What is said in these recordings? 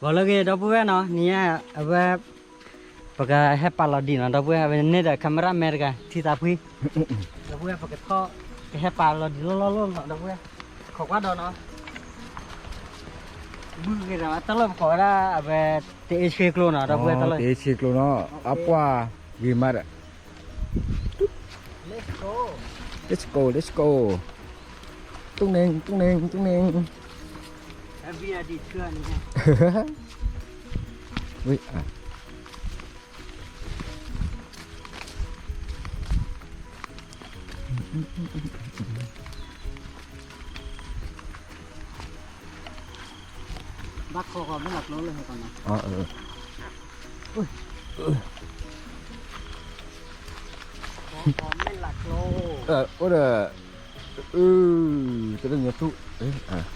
Gõ lagi đó bữa nó nia apa pakai hepa lo di nó đó bữa ini ada kamera mereka thì ta pui đó bữa pakai kho cái hepa lo di lo lo lo đó bữa khó quá đó nó bữa cái đó tao lo có ra apa tê xe klo nó đó bữa tao lo te ciclo no apa gimana let's go let's go let's go tung neng tung neng tung neng Biar di thưa này Ui, à. bác kho còn mới lọc lỗ lên còn nó Ờ, ừ. còn mới lọc lỗ Ờ, ôi là ừ cái đó nyatu eh ah nhà xưa đó rồi vậy có chỉ ta cái cái opposite oh lên ra lo chỉ chỉ ra là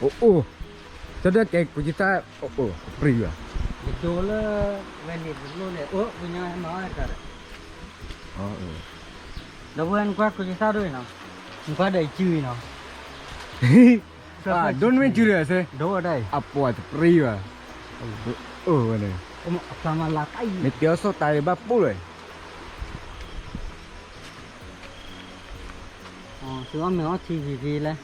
oh oh cho đó cái opposite oh oh free à cái chỗ là về này lỗ này ố bây giờ em nói cả ờ ừ đâu quên qua có chỉ sao rồi nào qua đây chui nào à don't mean curious eh đâu ở đây apa free à ừ cái này ông sama là tay Meteor so tay ba pul rồi ờ chứ ông mình thì gì gì lên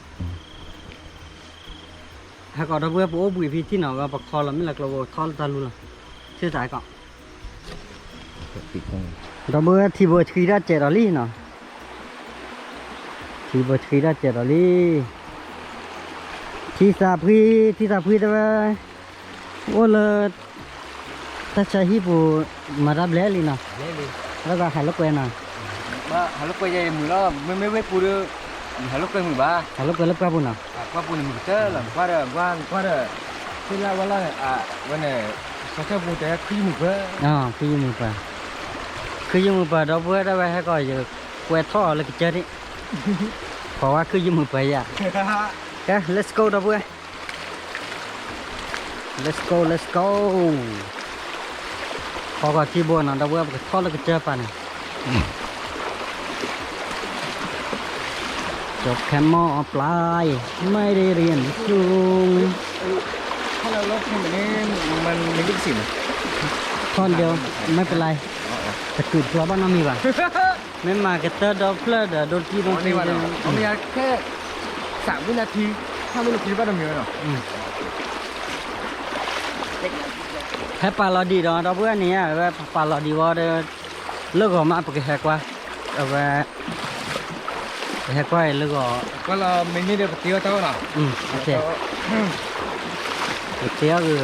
hay có đâu bữa bố bùi phi tí nào gặp kho là mới là cái kho ta luôn là chưa tại cọ bị con đó bữa thì bữa khi ra chạy đó đi nào thì bữa khi ra chạy đó đi thì sa phi thì sa phi đó ô là ta chạy hi bù mà ra lẽ đi nào แล้วก็หายลูกเวนอะ ba halo ko jay mula me me we pura halo ko mu ba หายลูกเวนลูกกระปุนอะ apa pun mu ta la para guang para sila wala a wane sa sa bu ta ki mu ba อ๋อคือยืมมือไปคือยืมมือไปเราเพื่อได้ไปให้ก่อนอยู่แควท่อเลยก็เจอนี่เพราะว่าคือยืมมือไปอะโอเค let's go เราเพื่อ let's go let's go พอกับที่บนนะเราเพื่อก็ท่อแล้วก็เจอปัน จบแค่มอปลาย ไม่ได้เรียนสูง kalau lo ni ni man medicine ท่อนเดียวไม่เป็นไรแต่จุดตัวบ้านน้องมีป่ะไม่มาเกตเตอร์ดอปเปอร์เดอโดนที่โดน ni ที่ wa no ni ya ke 3วินาที5วินาที ba da mi no ให้ปลาเราดีดอนเราเพื่อนนี้ว่าปลาเราดีว่าเดเลิกออกมาปกติแหกว่าเอาไปแหกว่า เลิกออก kalau mini dia betul tahu lah อืมโอเคเที่ยวคือ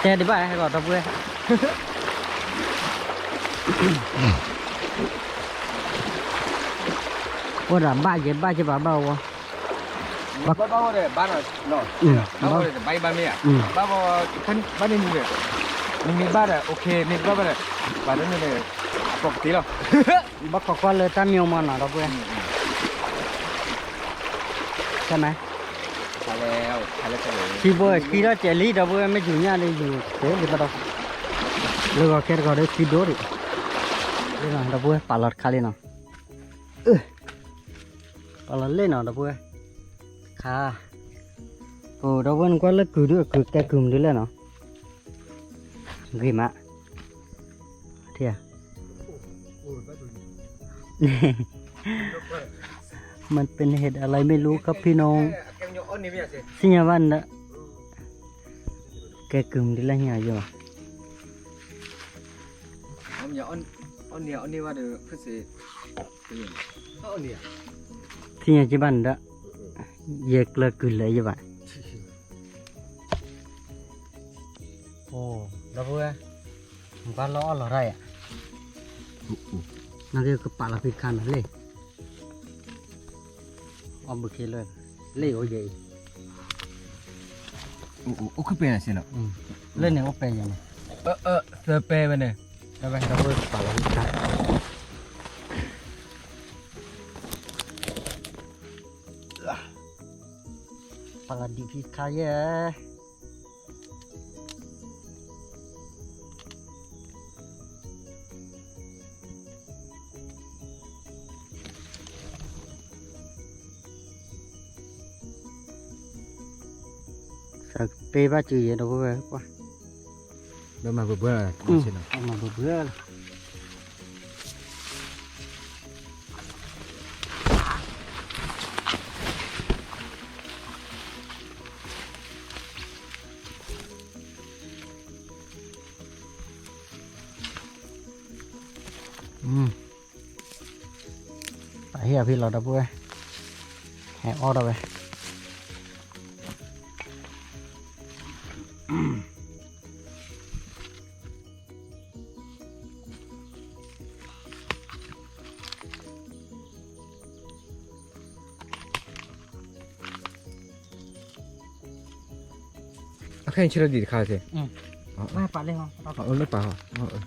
แค่ดีป่ะให้ก่อนเราเพื่อนว่าดับบ้าเจ็บบ้าเจ็บบ้าเบาวะ ba ba de ba no no อืม ba ba de bai ba mi ya อืม ba ba kan ba ni ni de ni mi ba de okay ni ba ba de ba de ni de ปกติแล้วบักก็เลยตั้งมีอมันนะเราเพื่อน ใช่ไหมทาแล้วทาแล้วจะเลยที่บัวที่เราเจลี่เราเพื่อนไม่อยู่เนี่ยเลยอยู่เดี๋ยวเดี๋ยวเราเลิกแค่ก็ได้ที่ดูดิเรื่องเราเพื่อนปลาหลอดคาเลยนะเออปลาหลอดเล่นนะเราเพื่อนค่ะโอ้เราเพื่อนก็เลิกคือด้วยคือแกกลุ่มด้วยเลยเนาะกี่มะเที่ย มันเป็นเหตุอะไรไม่รู้ครับพี่น้องแกมยกอ้นนี่ไม่ใช่สิญวันนะแกกึ่มดิละเหียอยู่ผมอยากอ้นอ้นเนี่ยอ้นนี่ว่าเดี๋ยวเพื่อสิเป็นอ้นเนี่ยสิญจิบันดะเยกละกึเลยอยู่บ่โอ้แล้วเพื่อมันก็ล้อหรอไรอะนั่นคือก็ปลาละพิคันเลย 엄브 킬은 레이 오 게. 오크페나 실 어. 응. 레네 오페 야. 어, 어, 저페 베 네. 저페 저거 빨 라. Pala di kaya. thật tê ba chữ vậy đâu có về quá. Đó mà vừa bữa là ừ. mà vừa bữa là Tại hiểu thì là đâu bữa hẹp o đâu vậy 아까 인치라 디 가 세. 응. 어. 왜 빨리 와. 어, 얼른 봐. 어. 어.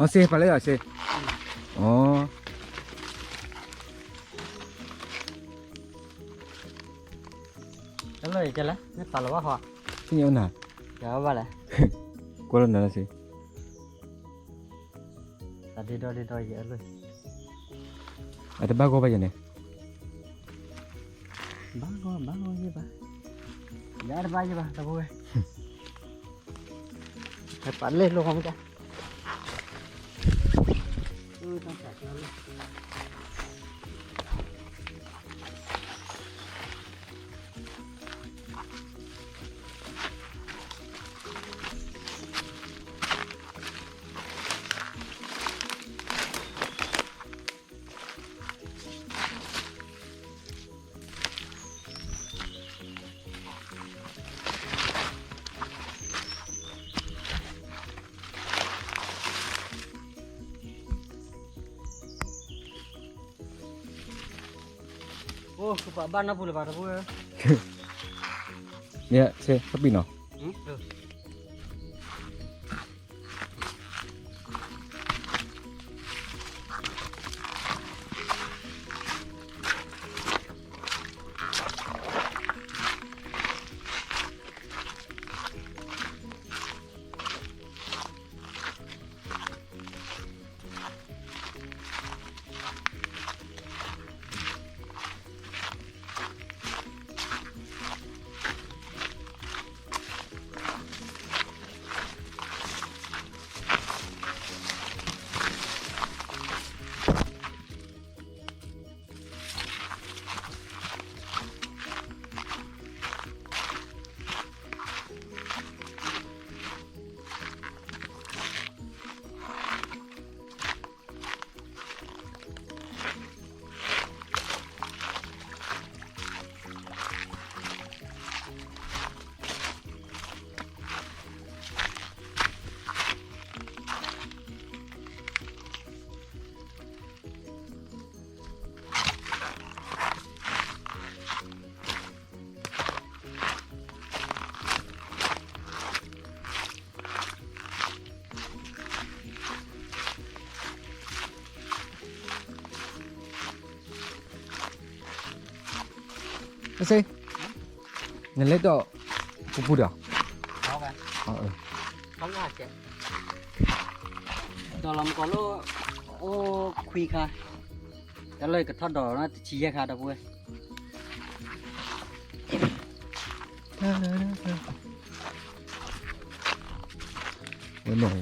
อ๋อเซไปเลยเหรอเซอ๋อแล้วเลยจะละนี่ตลอดว่าหอที่เยอะหนาเดี๋ยวว่าละกูรู้นะสิแต่ดีดอยดีดอยเยอะเลยอาจจะบ้ากูไปยังไงบ้ากูบ้ากูยี่บ้าอย่าบ้ายี่บ้าตะบุ้ยไปปั่นเลยลงของมึงจ้ะ 我想吃小香蕉 Oh, kepak ban apa lah pada. Ya, saya tapi noh. ไม่ใช่เงินเล็กดอกกูพูดเหรอเอากันอ๋อเออเขาหน้าเจ็บดอกลำก็โลโอ้คุยค่ะแต่เลยกระทอดดอกนะชี้ค่ะดอกเว้ยเดี๋ยหน่อย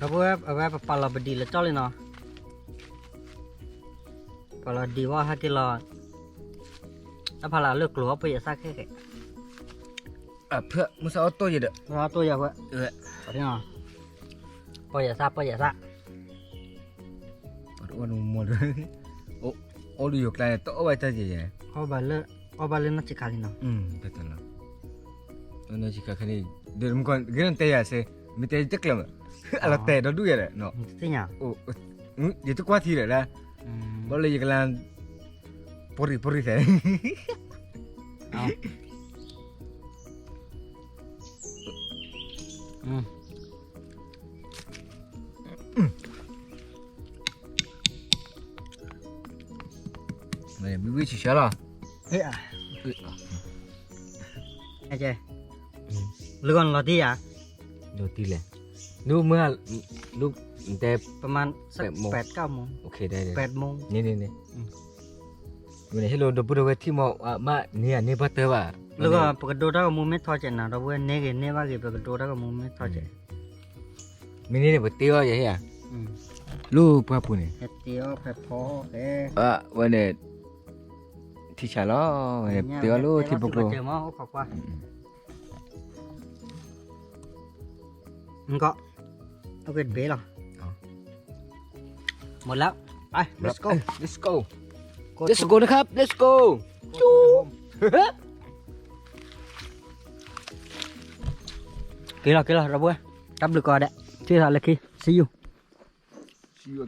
ดอกเว้ยเอาไว้ปลาลาบดีแล้วจ้าเลยเนาะ ก็เราดีว่าฮักิรอแล้าพาเราเลือกหลวไปอย่าซักแค่เพื่อมุสาตัวอยู่เด้อเราตัวอย่าเพื่อเออขอที่น่อยไปอย่าซักไปอย่าซักปวดอ้วนหมดเลยโอ้โอ้ดูอยู่ไกลตัวเอาไว้ใาเจ๋ยเอาไปเลือกเอาไปเล่นนักจิกาลินนาะอืมเป็นต้นเนาะตัวนักจิกาคันนี้เดี๋ยวมึงก่อนเรื่องเตะเสมีเตะจักเลยมั้งอะไรเตะเราดูยังไงเนาะเตะยัะโอ้เดี๋ยวทุกวันทีเลยนะอืม boleh ya juga puri-puri saya oh. hmm. Mày bị biết aja. Lu kan lo tí? Lo mưa lúc nu ma nu te ประมาณสักแปดโมงแปดเก้าโมง okay dai แป dai ดโมง ni ni ni อืม Mene hello do budo we ti mo ma ni ya ni ba te ba แล้วก็ปกติเราก็มุมไม่ทอดเจนนะเราเว้นเนกเนว่ากี่ปกติเราก็มุมไม่ทอดเจน mini ni ba te ya ya ya อืม lu pa pu ni เฮ็ดเตียวแผ่พอแก a wene ti cha lo wene te ya lu ti bu ko เจอมาขอบว่ามันก็เอาเกิดเบลหรอเอา หมดแล้ว ไป let's go let's go Go let's to- go นะครับ let's go จูกี่หรอกี่หรอเราเว้ยรับดูก่อนเด้ที่ทำเลยคี see you see you